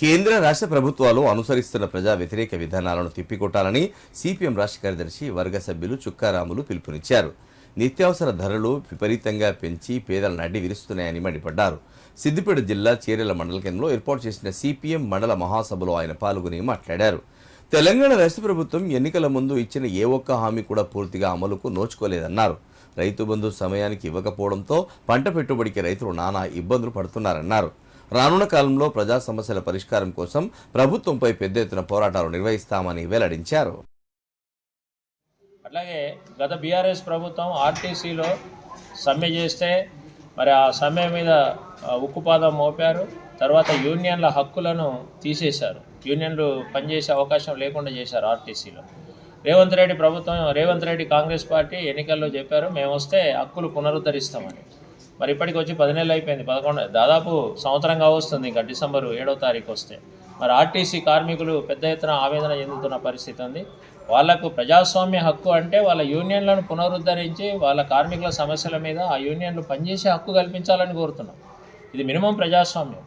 కేంద్ర రాష్ట్ర ప్రభుత్వాలు అనుసరిస్తున్న ప్రజా వ్యతిరేక విధానాలను తిప్పికొట్టాలని సిపిఎం రాష్ట్ర కార్యదర్శి వర్గ సభ్యులు చుక్కారాములు పిలుపునిచ్చారు. నిత్యావసర ధరలు విపరీతంగా పెంచి పేదల నడ్డి విరుస్తున్నాయని మండిపడ్డారు. సిద్దిపేట జిల్లా చీరెల మండల కేంద్రంలో ఏర్పాటు చేసిన సిపిఎం మండల మహాసభలో ఆయన పాల్గొని మాట్లాడారు. తెలంగాణ రాష్ట్ర ప్రభుత్వం ఎన్నికల ముందు ఇచ్చిన ఏ ఒక్క హామీ కూడా పూర్తిగా అమలుకు నోచుకోలేదన్నారు. రైతు బంధు సమయానికి ఇవ్వకపోవడంతో పంట పెట్టుబడికి రైతులు నానా ఇబ్బందులు పడుతున్నారన్నారు. రానున్న కాలంలో ప్రజా సమస్యల పరిష్కారం కోసం ప్రభుత్వంపై పెద్ద ఎత్తున పోరాటాలు నిర్వహిస్తామని వెల్లడించారు. అట్లాగే గత బీఆర్ఎస్ ప్రభుత్వం ఆర్టీసీలో సమ్మె చేస్తే మరి ఆ సమ్మె మీద ఉక్కుపాదం మోపారు. తర్వాత యూనియన్ల హక్కులను తీసేశారు. యూనియన్లు పనిచేసే అవకాశం లేకుండా చేశారు ఆర్టీసీలో. రేవంత్ రెడ్డి ప్రభుత్వం రేవంత్ రెడ్డి కాంగ్రెస్ పార్టీ ఎన్నికల్లో చెప్పారు మేము వస్తే హక్కులు పునరుద్ధరిస్తామని. మరి ఇప్పటికి వచ్చి పది నెలలు అయిపోయింది. పదకొండు దాదాపు సంవత్సరంగా వస్తుంది ఇంకా డిసెంబరు ఏడో తారీఖు వస్తే. మరి ఆర్టీసీ కార్మికులు పెద్ద ఎత్తున ఆవేదన చెందుతున్న పరిస్థితి ఉంది. వాళ్ళకు ప్రజాస్వామ్య హక్కు అంటే వాళ్ళ యూనియన్లను పునరుద్ధరించి వాళ్ళ కార్మికుల సమస్యల మీద ఆ యూనియన్లు పనిచేసే హక్కు కల్పించాలని కోరుతున్నాం. ఇది మినిమం ప్రజాస్వామ్యం.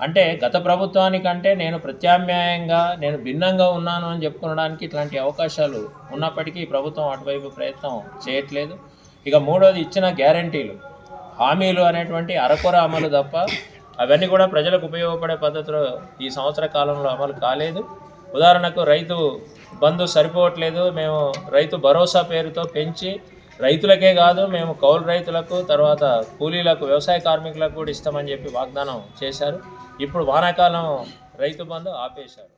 అంటే గత ప్రభుత్వానికంటే నేను ప్రత్యామ్నాయంగా నేను భిన్నంగా ఉన్నాను అని చెప్పుకోవడానికి ఇట్లాంటి అవకాశాలు ఉన్నప్పటికీ ప్రభుత్వం అటువైపు ప్రయత్నం చేయట్లేదు. ఇక మూడోది ఇచ్చిన గ్యారంటీలు. హామీలు అనేటువంటి అరకొర అమలు తప్ప అవన్నీ కూడా ప్రజలకు ఉపయోగపడే పద్ధతిలో ఈ సంవత్సర కాలంలో అమలు కాలేదు. ఉదాహరణకు రైతు బంధు సరిపోవట్లేదు మేము రైతు భరోసా పేరుతో పెంచి రైతులకే కాదు మేము కౌలు రైతులకు తర్వాత కూలీలకు వ్యవసాయ కార్మికులకు కూడా ఇస్తామని చెప్పి వాగ్దానం చేశారు. ఇప్పుడు వానాకాలం రైతు బంధు ఆపేశారు.